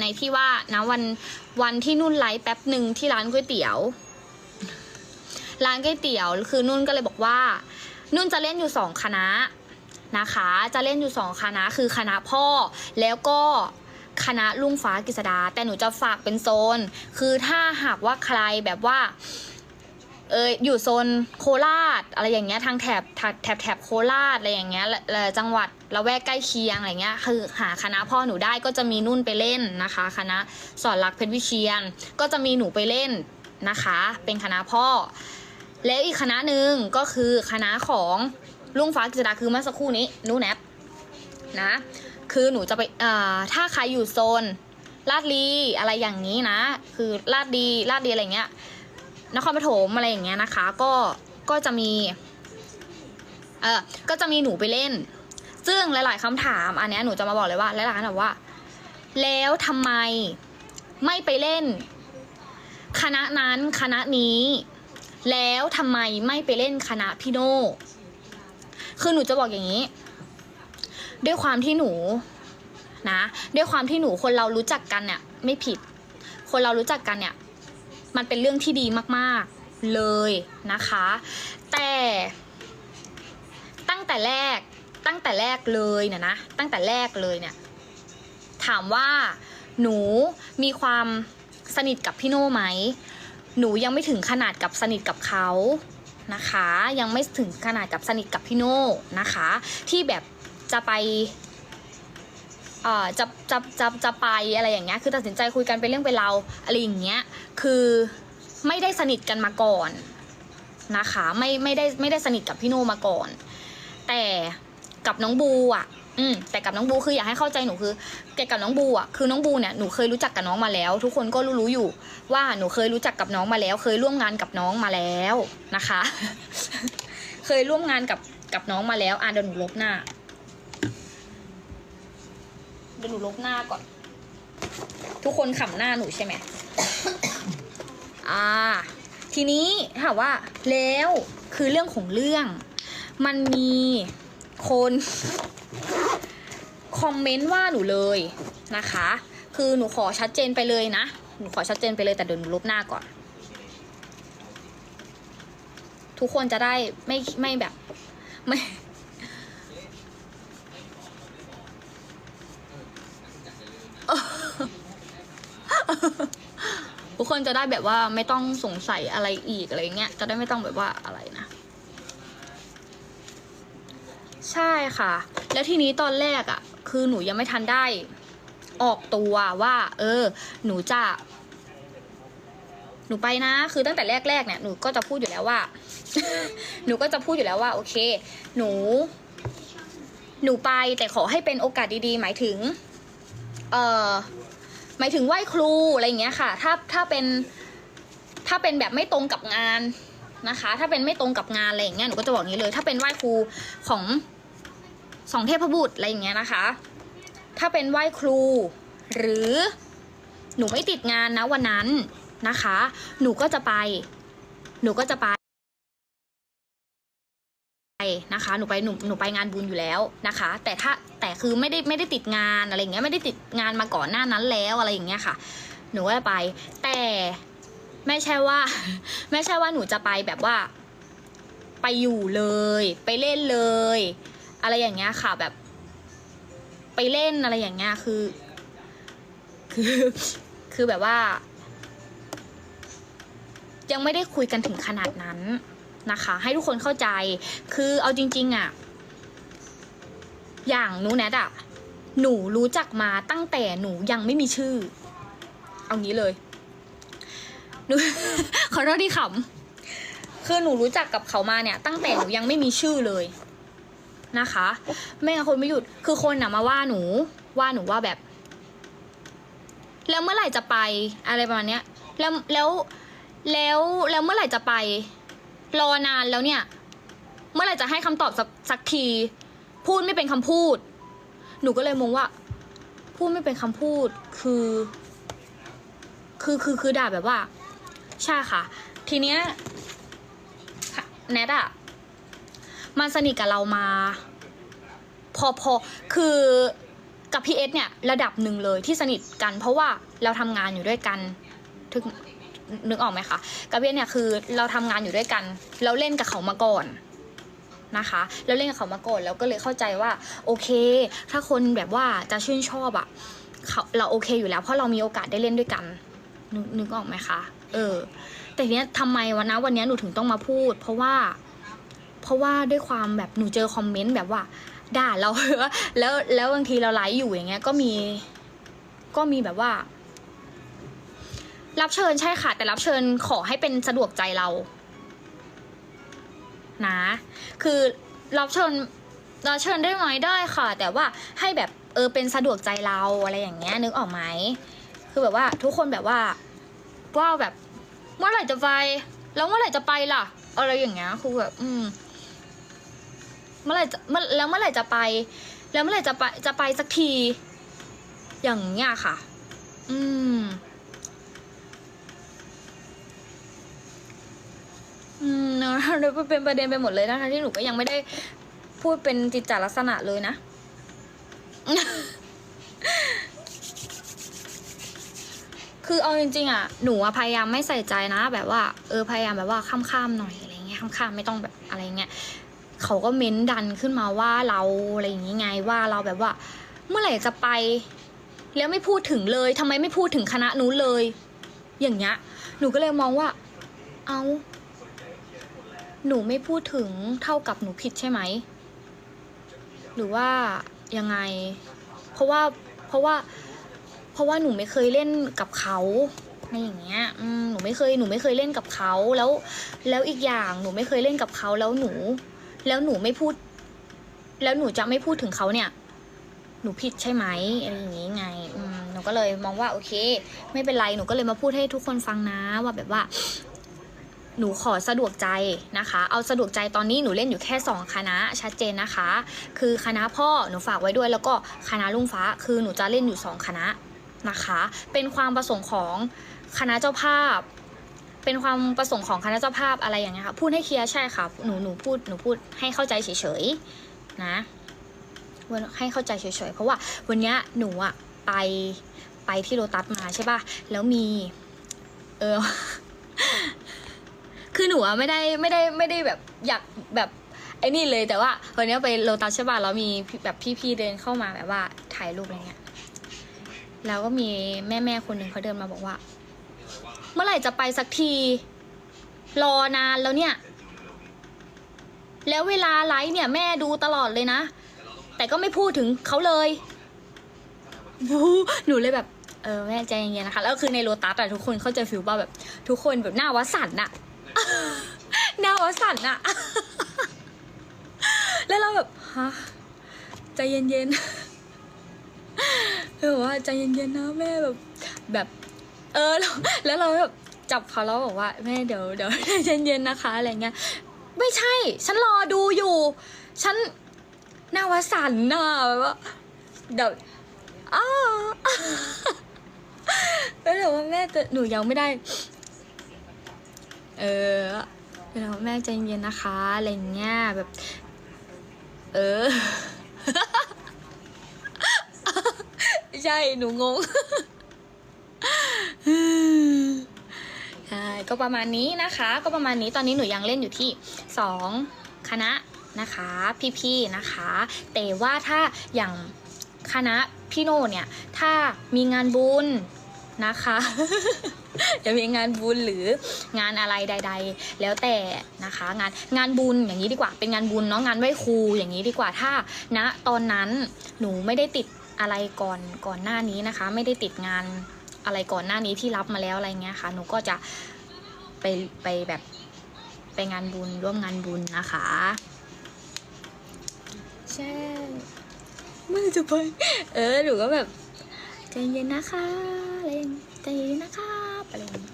ในที่ว่านะวันวันที่นุ่นไลฟ์แป๊บหนึ่งที่ร้านก๋วยเตี๋ยว ร้านก๋วยเตี๋ยวคือนุ่นก็เลยบอกว่า นุ่นจะเล่นอยู่สองคณะนะคะ จะเล่นอยู่สองคณะคือคณะพ่อแล้วก็คณะลุงฟ้ากฤษดา แต่หนูจะฝากเป็นโซน คือถ้าหากว่าใครแบบว่าเอออยู่โซนโคราชอะไรอย่างเงี้ยทางแถบแถบแถบโคราชอะไรอย่างเงี้ยละจังหวัด ละแวกใกล้เคียงอะไรเงี้ยคือหาคณะพ่อหนูได้ก็จะมีนุ่นไปเล่นนะคะ คณะสอนรักเพชรวิเชียนก็จะมีหนูไปเล่นนะคะ เป็นคณะพ่อ แล้วอีกคณะหนึ่งก็คือคณะของลุงฟ้ากฤษดาคือเมื่อสักครู่นี้นูแนบนะคือหนูจะไปเอ่อถ้าใครอยู่โซนลาดลีอะไรอย่างนี้นะ คือลาดดีลาดดีอะไรเงี้ยนครปฐมอะไรอย่างเงี้ยนะคะ ก็ก็จะมีเออก็จะมีหนูไปเล่น ซึ่งหลาย ๆคำถาม อันนี้หนูจะมาบอกเลยว่าหลายๆคำถามว่า แล้วทำไมไม่ไปเล่น คณะนั้นคณะนี้ แล้วทำไมไม่ไปเล่นคณะพี่โน่คือหนูจะบอกอย่างนี้ ด้วยความที่หนูนะ ด้วยความที่หนูคนเรารู้จักกันเนี่ย ไม่ผิด คนเรารู้จักกันเนี่ย มันเป็นเรื่องที่ดีมากๆเลยนะคะ แต่ตั้งแต่แรก ตั้งแต่แรกเลยเนี่ยนะ ตั้งแต่แรกเลยเนี่ย ถามว่าหนูมีความสนิทกับพี่โน่ไหม หนูยังไม่ถึงขนาดกับสนิทกับเขานะคะ ยังไม่ถึงขนาดกับสนิทกับพี่โน่นะคะ ที่แบบจะไปเอ่อจะจะจะจะไปอะไรอย่างเงี้ยคือตัดสินใจคุยกันเป็นเรื่องเป็นราวอะไรอย่างเงี้ยคือไม่ได้สนิทกันมาก่อนนะคะ ไม่ไม่ได้ไม่ได้สนิทกับพี่โน่มาก่อน แต่ กับน้องบูอะ อืมแต่กับน้องบูคืออยากให้เข้าใจหนูคือแกกับน้องบูอะคือน้องบูเนี่ยหนูเคยรู้จักกับน้องมาแล้ว ทุกคนก็รู้อยู่ ว่าหนูเคยรู้จักกับน้องมาแล้ว เคยร่วมงานกับน้องมาแล้วนะคะ เคยร่วมงานกับกับน้องมาแล้ว อะเดี๋ยวหนูลบหน้าเดี๋ยวหนูลบหน้าก่อน ทุกคนขำหน้าหนูใช่ไหมอ่า ทีนี้ถามว่าแล้วคือเรื่องของเรื่อง มันมี คนคอมเมนต์ว่าหนูเลยนะคะ คือหนูขอชัดเจนไปเลยนะ หนูขอชัดเจนไปเลยแต่เดี๋ยวหนูลบหน้าก่อน ทุกคนจะได้ไม่ไม่แบบไม่ทุกคนจะได้แบบว่าไม่ต้องสงสัยอะไรอีกอะไรเงี้ย จะได้ไม่ต้องแบบว่าอะไร ใช่ค่ะ แล้วทีนี้ตอนแรกอะ่ะ คือหนูยังไม่ทันได้ ออกตัวว่า เออ หนูจะ หนูไปนะ คือตั้งแต่แรกๆเนี่ยหนูก็จะพูดอยู่แล้วว่า หนูก็จะพูดอยู่แล้วว่า โอเค หนู หนูไปแต่ขอให้เป็นโอกาสดีๆ หมายถึง เอ่อหมายถึงไหว้ครูอะไรอย่างเงี้ยค่ะ ถ้าถ้าเป็นถ้าเป็นแบบไม่ตรงกับงานนะคะ ถ้าเป็นไม่ตรงกับงานอะไรอย่างเงี้ยหนูก็จะบอกนี้เลย ถ้าเป็นไหว้ครูของ สองเทพบุตรอะไรอย่างเงี้ยนะคะ ถ้าเป็นไหว้ครู หรือหนูไม่ติดงานนะวันนั้นนะคะ หนูก็จะไป หนูก็จะไปนะคะ หนูไปหนูหนูไปงานบุญอยู่แล้วนะคะ แต่ถ้าแต่คือไม่ได้ไม่ได้ติดงานอะไรอย่างเงี้ยไม่ได้ติดงานมาก่อนหน้านั้นแล้วอะไรอย่างเงี้ยค่ะ หนูก็จะไป แต่ไม่ใช่ว่า ไม่ใช่ว่าหนูจะไปแบบว่า ไปอยู่เลย ไปเล่นเลย อะไรอย่างเงี้ยค่ะแบบไปเล่นอะไรอย่างเงี้ยคือ คือคือแบบว่า ยังไม่ได้คุยกันถึงขนาดนั้นนะคะ ให้ทุกคนเข้าใจ คือเอาจริง ๆอะ่ะอย่างหนูแนทอะหนูรู้จักมาตั้งแต่หนูยังไม่มีชื่อ เอางี้เลยหนูขอโทษที่ขำคือหนูรู้จักกับเขามาเนี่ย ตั้งแต่หนูยังไม่มีชื่อเลย นะคะไม่งั้นคนไม่หยุดคือคนอะมาว่าหนู ว่าหนูว่าแบบ แล้วเมื่อไหร่จะไปอะไรประมาณเนี้ย แล้วแล้วแล้วแล้วเมื่อไหร่จะไป รอนานแล้วเนี่ย เมื่อไหร่จะให้คำตอบสักสักที พูดไม่เป็นคำพูด หนูก็เลยมองว่า พูดไม่เป็นคำพูดคือ คือคือคือด่าแบบว่า ใช่ค่ะ ทีเนี้ยแนทอะ มันสนิทกับเรามา พอพอคือกับพี่เอสเนี่ยระดับหนึ่งเลยที่สนิทกัน เพราะว่าเราทำงานอยู่ด้วยกันถึงนึกออกไหมคะกับพี่เนี่ยคือเราทำงานอยู่ด้วยกัน เราเล่นกับเขามาก่อนนะคะ เราเล่นกับเขามาก่อนแล้วก็เลยเข้าใจว่า โอเค ถ้าคนแบบว่าจะชื่นชอบอะ่ะเขาเราโอเคอยู่แล้ว เพราะเรามีโอกาสได้เล่นด้วยกันนึกนึกออกไหมคะ เออ แต่เนี้ยทำไมวันนะวันเนี้ยหนูถึงต้องมาพูด เพราะว่า เพราะว่าด้วยความแบบหนูเจอคอมเมนต์แบบว่าด่าเราแล้วแล้วบางทีเราไลฟ์อยู่อย่างเงี้ยก็มีก็มีแบบว่า รับเชิญใช่ค่ะ แต่รับเชิญขอให้เป็นสะดวกใจเรา นะ คือรับเชิญรับเชิญได้ไหมได้ค่ะ แต่ว่าให้แบบเออเป็นสะดวกใจเราอะไรอย่างเงี้ยนึกออกไหมคือแบบว่าทุกคนแบบว่าว่าแบบเมื่อไหร่จะไป แล้วเมื่อไหร่จะไปล่ะ อะไรอย่างเงี้ยคือแบบ อืม เมื่อไหร่จะเมื่อแล้วเมื่อไหร่จะไป แล้วเมื่อไหร่จะไปจะไปสักที อย่างเงี้ยค่ะ อืม อืมเนะเดี๋ยวเป็นประเด็นไปหมดเลยนะคะที่หนูก็ยังไม่ได้พูดเป็นจิตจาลักษณะเลยนะ คือเอาจริงๆอะ หนูพยายามไม่ใส่ใจนะ แบบว่า เออพยายามแบบว่าข้ามๆหน่อยอะไรเงี้ยข้ามๆไม่ต้องแบบอะไรเงี้ย เขาก็เม้นดันขึ้นมาว่าเราอะไรอย่างงี้ไงว่าเราแบบว่า เมื่อไหร่จะไป แล้วไม่พูดถึงเลยทำไมไม่พูดถึงคณะนู้นเลย อย่างเงี้ยหนูก็เลยมองว่า เอาหนูไม่พูดถึงเท่ากับหนูผิดใช่ไหม หรือว่ายังไง เพราะว่าเพราะว่า เพราะว่าหนูไม่เคยเล่นกับเขาในอย่างเงี้ยหนูไม่เคยหนูไม่เคยเล่นกับเขาแล้ว แล้วอีกอย่างหนูไม่เคยเล่นกับเขาแล้วหนู แล้วหนูไม่พูด แล้วหนูจะไม่พูดถึงเขาเนี่ย หนูผิดใช่ไหมอะไรอย่างงี้ไงอืมหนูก็เลยมองว่าโอเค ไม่เป็นไรหนูก็เลยมาพูดให้ทุกคนฟังนะว่าแบบว่า หนูขอสะดวกใจนะคะ เอาสะดวกใจตอนนี้หนูเล่นอยู่แค่2คณะชัดเจนนะคะ คือคณะพ่อหนูฝากไว้ด้วย แล้วก็คณะลุงฟ้าคือหนูจะเล่นอยู่2คณะนะคะ เป็นความประสงค์ของคณะเจ้าภาพ เป็นความประสงค์ของคณะเจ้าภาพอะไรอย่างเงี้ยค่ะ พูดให้เคลียร์ใช่ค่ะ หนูหนูพูดหนูพูดให้เข้าใจเฉยๆนะวันให้เข้าใจเฉยๆ เพราะว่าวันเนี้ยหนูอะไปไปที่โรตัสมาใช่ป่ะ แล้วมี เออ คือหนูอะไม่ได้ไม่ได้ไม่ได้แบบอยากแบบไอ้นี่เลยแต่ว่าวันนี้ไปโลตัสใช่ป่ะแล้วมีแบบพี่ๆเดินเข้ามาแบบว่าถ่ายรูปอะไรเงี้ย แล้วก็มีแม่แม่ๆคนหนึ่งเขาเดินมาบอกว่า เมื่อไหร่จะไปสักที รอนานแล้วเนี่ย แล้วเวลาไลฟ์เนี่ยแม่ดูตลอดเลยนะ แต่ก็ไม่พูดถึงเขาเลยวูหนูเลยแบบ เออแม่ใจเย็นๆนะคะ แล้วคือในโลตัสอะทุกคนเข้าใจฟิลป่ะแบบ ทุกคนแบบหน้าวัดสันอะหน้าวัดสันอะแล้วเราแบบฮะใจเย็นๆแบบว่าใจเย็นๆนะแม่แบบแบบ เออแล้วแล้วเราแบบจับเขาแล้วบอกว่าแม่เดี๋ยวเดี๋ยวใจเย็นๆนะคะอะไรเงี้ยไม่ใช่ ฉันรอดูอยู่ ฉันนาวสันน่ะแบบว่าเดี๋ยวอ้าแล้วแต่ว่าแม่แต่หนูยังไม่ได้ เออแล้วแม่ใจเย็นนะคะอะไรเงี้ยแบบ เออใช่หนูงง ใช่ ก็ ประมาณนี้นะคะ ก็ประมาณนี้ตอนนี้หนูยังเล่นอยู่ที่สองคณะนะคะพี่ๆนะคะ แต่ว่าถ้าอย่างคณะพี่โนเนี่ย ถ้ามีงานบุญนะคะจะมีงานบุญหรืองานอะไรใด ๆ แล้วแต่นะคะ งานงานบุญอย่างนี้ดีกว่า เป็นงานบุญเนาะงานไหว้ครูอย่างนี้ดีกว่าถ้าณตอนนั้นหนูไม่ได้ติดอะไรก่อนก่อนหน้านี้นะคะ ไม่ได้ติดงานอะไรก่อนหน้านี้ที่รับมาแล้วอะไรเงี้ยค่ะ หนูก็จะ ไปไปแบบไปงานบุญร่วมงานบุญนะคะ ใช่ไม่จะไปเออหนูก็แบบใจเย็นนะคะอะไรใจเย็นนะคะ